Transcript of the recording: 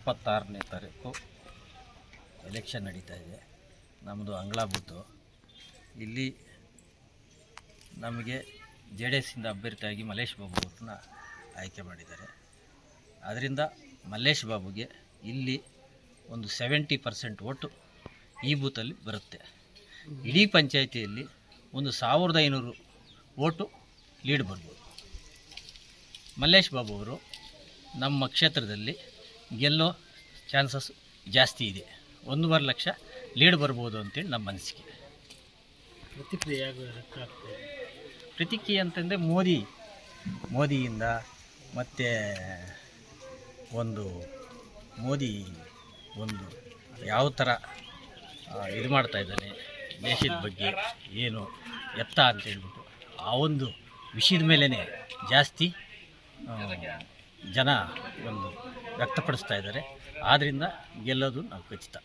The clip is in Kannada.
ಇಪ್ಪತ್ತಾರನೇ ತಾರೀಕು ಎಲೆಕ್ಷನ್ ನಡೀತಾ ಇದೆ. ನಮ್ಮದು ಅಂಗಳ ಬೂತು. ಇಲ್ಲಿ ನಮಗೆ ಜೆ ಡಿ ಎಸ್ಸಿಂದ ಅಭ್ಯರ್ಥಿಯಾಗಿ ಮಲ್ಲೇಶ್ ಬಾಬು ಅವ್ರನ್ನ ಆಯ್ಕೆ ಮಾಡಿದ್ದಾರೆ. ಅದರಿಂದ ಮಲ್ಲೇಶ್ ಬಾಬುಗೆ ಇಲ್ಲಿ ಒಂದು ಸೆವೆಂಟಿ ಪರ್ಸೆಂಟ್ ಓಟು ಈ ಬೂತಲ್ಲಿ ಬರುತ್ತೆ. ಇಡೀ ಪಂಚಾಯಿತಿಯಲ್ಲಿ ಒಂದು ಸಾವಿರದ ಐನೂರು ಓಟು ಲೀಡ್ ಬರ್ಬೋದು. ಮಲ್ಲೇಶ್ ಬಾಬು ಅವರು ನಮ್ಮ ಕ್ಷೇತ್ರದಲ್ಲಿ ಗೆಲ್ಲೋ ಚಾನ್ಸಸ್ ಜಾಸ್ತಿ ಇದೆ. ಒಂದೂವರೆ ಲಕ್ಷ ಲೀಡ್ ಬರ್ಬೋದು ಅಂತೇಳಿ ನಮ್ಮ ಮನಸ್ಸಿಗೆ. ಪ್ರತಿಕ್ರಿಯೆ ಪ್ರತಿಕ್ರಿಯೆ ಅಂತಂದರೆ ಮೋದಿ ಮೋದಿಯಿಂದ ಮತ್ತು ಒಂದು ಮೋದಿ ಒಂದು ಯಾವ ಥರ ಇದು ಮಾಡ್ತಾ ಇದ್ದಾನೆ ದೇಶದ ಬಗ್ಗೆ ಏನು ಎತ್ತ ಅಂತ ಹೇಳ್ಬಿಟ್ಟು ಆ ಒಂದು ವಿಷಯದ ಮೇಲೇ ಜಾಸ್ತಿ ಜನ ಒಂದು ವ್ಯಕ್ತಪಡಿಸ್ತಾ ಇದ್ದಾರೆ. ಆದ್ದರಿಂದ ಗೆಲ್ಲೋದು ನಾವು ಖಚಿತ.